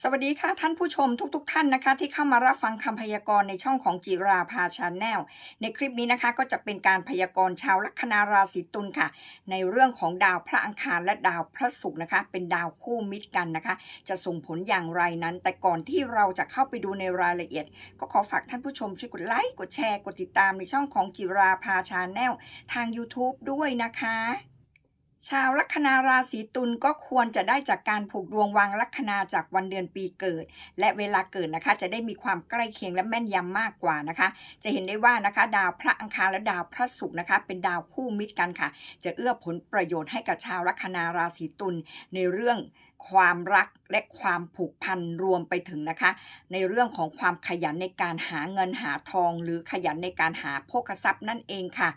สวัสดีค่ะท่านผู้ชมทุกๆทท่านนะคะ ที่เข้ามารับฟังคำพยากรณ์ในช่องของจิราภาชาแนลในคลิปนี้นะคะก็จะเป็นการพยากรณ์ชาวลัคนาราศีตุลค่ะ ในเรื่องของดาวพระอังคารและดาวพระศุกร์นะคะ เป็นดาวคู่มิตรกันนะคะ จะส่งผลอย่างไรนั้น แต่ก่อนที่เราจะเข้าไปดูในรายละเอียด ก็ขอฝากท่านผู้ชมช่วยกดไลค์กดแชร์กดติดตามในช่องของจิราภาชาแนลทาง YouTube ด้วยนะคะ ชาวลัคนาราศีตุลก็ควรจะได้จากการผูกดวงวางลัคนาจากวันเดือนปีเกิด และเวลาเกิดนะคะ จะได้มีความใกล้เคียงและแม่นยำมากกว่านะคะ จะเห็นได้ว่านะคะ ดาวพระอังคารและดาวพระศุกร์นะคะ เป็นดาวคู่มิตรกันค่ะ จะเอื้อผลประโยชน์ให้กับชาวลัคนาราศีตุลในเรื่องความรักและความผูกพันรวมไปถึงนะคะ ในเรื่องของความขยันในการหาเงินหาทอง หรือขยันในการหาโภคทรัพย์นั่นเองค่ะ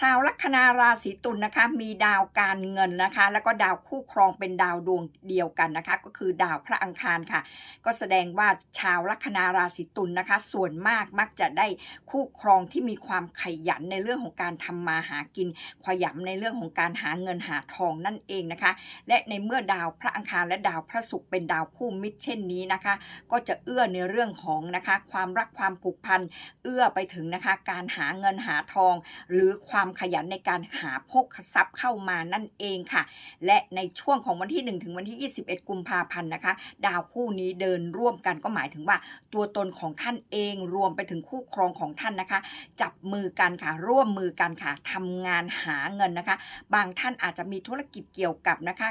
ชาวลัคนาราศีตุลนะคะ มีดาวการเงินนะคะ แล้วก็ดาวคู่ครองเป็นดาวดวงเดียวกันนะคะ ก็คือดาวพระอังคารค่ะ ก็แสดงว่าชาวลัคนาราศีตุลนะคะ ส่วนมากมักจะได้คู่ครองที่มีความขยันในเรื่องของการทำมาหากิน ขยันในเรื่องของการหาเงินหาทองนั่นเองนะคะ และในเมื่อดาวพระอังคารและดาวพระศุกร์เป็นดาวคู่มิตรเช่นนี้นะคะ ก็จะเอื้อในเรื่องของนะคะ ความรักความผูกพันเอื้อไปถึงนะคะ การหาเงินหาทองหรือความขยันในการหาพกทรัพย์เข้ามานั่นเองค่ะ และในช่วงของวันที่ 1 ถึงวันที่ 21 กุมภาพันธ์นะคะ ดาวคู่นี้เดินร่วมกันก็หมายถึงว่า ตัวตนของท่านเองรวมไปถึงคู่ครองของท่านนะคะ จับมือกันค่ะ ร่วมมือกันค่ะทำงานหาเงินนะคะ บางท่านอาจจะมีธุรกิจเกี่ยวกับนะคะ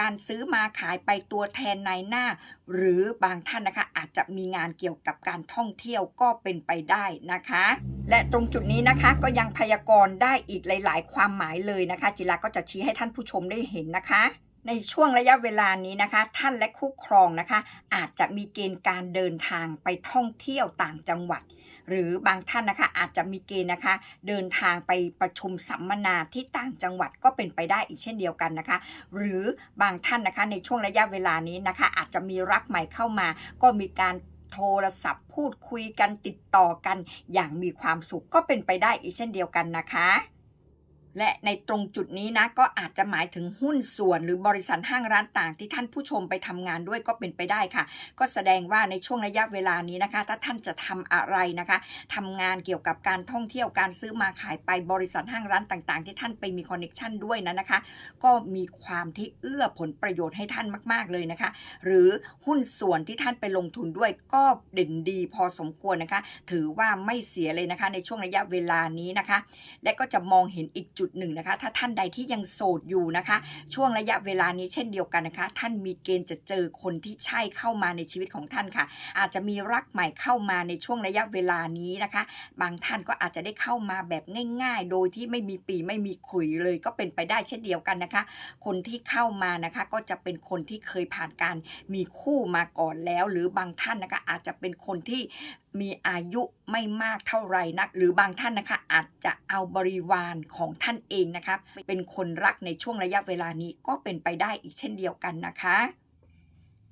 การซื้อมาขายไปตัวแทนในหน้า หรือบางท่านนะคะ อาจจะมีงานเกี่ยวกับการท่องเที่ยวก็เป็นไปได้นะคะ และตรงจุดนี้นะคะก็ยังพยากรณ์ได้อีกหลาย ๆ ความหมายเลยนะคะ จิราก็จะชี้ให้ท่านผู้ชมได้เห็นนะคะในช่วงระยะเวลานี้นะคะ ท่านและคู่ครองนะคะ อาจจะมีเกณฑ์การเดินทางไปท่องเที่ยวต่างจังหวัด หรือบางท่านนะคะอาจจะมีเกณฑ์นะคะ เดินทางไปประชุมสัมมนาที่ต่างจังหวัดก็เป็นไปได้อีกเช่นเดียวกันนะคะ หรือบางท่านนะคะในช่วงระยะเวลานี้นะคะ อาจจะมีรักใหม่เข้ามา ก็มีการโทรศัพท์พูดคุยกันติดต่อกัน อย่างมีความสุขก็เป็นไปได้อีกเช่นเดียวกันนะคะ และในตรงจุดนี้นะก็อาจจะหมายถึงหุ้นส่วน หรือบริษัทห้างร้านต่างที่ท่านผู้ชมไปทำงานด้วยก็เป็นไปได้ค่ะ ก็แสดงว่าในช่วงระยะเวลานี้นะคะ ถ้าท่านจะทำอะไรนะคะทำงานเกี่ยวกับการท่องเที่ยวการซื้อมาขายไปบริษัทห้างร้านต่างๆ ที่ท่านไปมีคอนเน็ชันด้วยนะนะคะ ก็มีความที่เอื้อผลประโยชน์ให้ท่านมาก ๆเลยนะคะ หรือหุ้นส่วนที่ท่านไปลงทุนด้วยก็เด่นดีพอสมควรนะคะ ถือว่าไม่เสียเลยนะคะ ในช่วงระยะเวลานี้นะคะ และก็จะมองเห็นอีกจุดหนึ่งนะคะถ้าท่านใดที่ยังโสดอยู่นะคะ ช่วงระยะเวลานี้เช่นเดียวกันนะคะ ท่านมีเกณฑ์จะเจอคนที่ใช่เข้ามาในชีวิตของท่านค่ะ อาจจะมีรักใหม่เข้ามาในช่วงระยะเวลานี้นะคะ บางท่านก็อาจจะได้เข้ามาแบบง่าย ๆ โดยที่ไม่มีปีไม่มีขุยเลยก็เป็นไปได้เช่นเดียวกันนะคะ คนที่เข้ามานะคะก็จะเป็นคนที่เคยผ่านการมีคู่มาก่อนแล้ว หรือบางท่านนะคะอาจจะเป็นคนที่มีอายุไม่มากเท่าไหร่นัก หรือบางท่านนะคะอาจจะเอาบริวารของท่านเองนะคะ เป็นคนรักในช่วงระยะเวลานี้ก็เป็นไปได้อีกเช่นเดียวกันนะคะ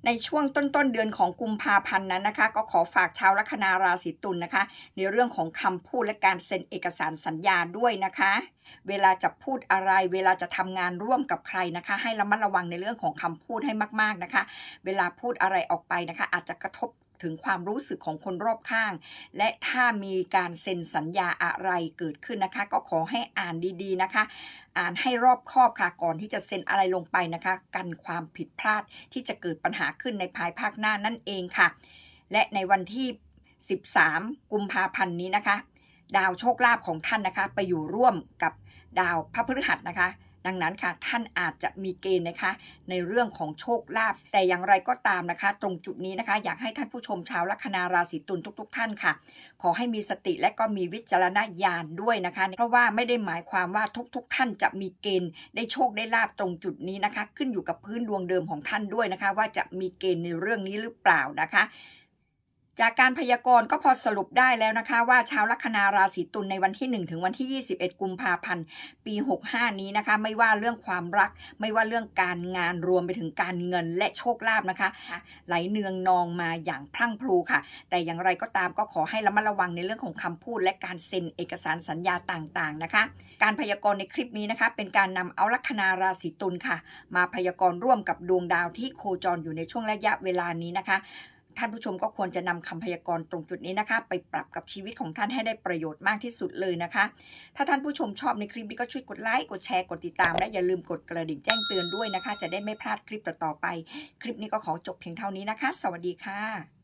ในช่วงต้นต้นๆเดือนของกุมภาพันธ์นั้นนะคะ ก็ขอฝากชาวลัคนาราศีตุลนะคะ ในเรื่องของคำพูดและการเซ็นเอกสารสัญญาด้วยนะคะ เวลาจะพูดอะไร เวลาจะทำงานร่วมกับใครนะคะ ให้ระมัดระวังในเรื่องของคำพูดให้มาก ๆนะคะ เวลาพูดอะไรออกไปนะคะ อาจจะกระทบ ถึงความรู้สึกของคนรอบข้าง และถ้ามีการเซ็นสัญญาอะไรเกิดขึ้นนะคะ ก็ขอให้อ่านดีๆนะคะ อ่านให้รอบคอบค่ะก่อนที่จะเซ็นอะไรลงไปนะคะ กันความผิดพลาดที่จะเกิดปัญหาขึ้นในภายภาคหน้านั่นเองค่ะ และในวันที่ 13 กุมภาพันธ์นี้นะคะ ดาวโชคลาภของท่านนะคะ ไปอยู่ร่วมกับดาวพระพฤหัสนะคะ ดังนั้นค่ะท่านอาจจะมีเกณฑ์นะคะ ในเรื่องของโชคลาภแต่อย่างไรก็ตามนะคะ ตรงจุดนี้นะคะ อยากให้ท่านผู้ชมชาวลัคนาราศีตุลทุก ๆ ท่านค่ะ ขอให้มีสติและก็มีวิจารณญาณด้วยนะคะ เพราะว่าไม่ได้หมายความว่าทุก ๆ ท่านจะมีเกณฑ์ได้โชคได้ลาบตรงจุดนี้นะคะ ขึ้นอยู่กับพื้นดวงเดิมของท่านด้วยนะคะ ว่าจะมีเกณฑ์ในเรื่องนี้หรือเปล่านะคะ จากการพยากรณ์ก็พอสรุปได้แล้วนะคะ ว่าชาวลัคนาราศีตุลในวันที่ 1 ถึงวันที่ 21 กุมภาพันธ์ ปี 65 นี้นะคะ ไม่ว่าเรื่องความรัก ไม่ว่าเรื่องการงานรวมไปถึงการเงินและโชคลาภนะคะ ไหลเนืองนองมาอย่างพรั่งพรูค่ะ แต่อย่างไรก็ตามก็ขอให้ระมัดระวังในเรื่องของคำพูด และการเซ็นเอกสารสัญญาต่างๆนะคะ การพยากรณ์ในคลิปนี้นะคะ เป็นการนำเอาลัคนาราศีตุลค่ะ มาพยากรณ์ร่วมกับดวงดาวที่โคจรอยู่ในช่วงระยะเวลานี้นะคะ ท่านผู้ชมก็ควรจะนำคำพยากรณ์ตรงจุดนี้นะคะ ไปปรับกับชีวิตของท่านให้ได้ประโยชน์มากที่สุดเลยนะคะ ถ้าท่านผู้ชมชอบในคลิปนี้ก็ช่วยกดไลค์กดแชร์กดติดตาม และอย่าลืมกดกระดิ่งแจ้งเตือนด้วยนะคะ จะได้ไม่พลาดคลิปต่อๆไป คลิปนี้ก็ขอจบเพียงเท่านี้นะคะ สวัสดีค่ะ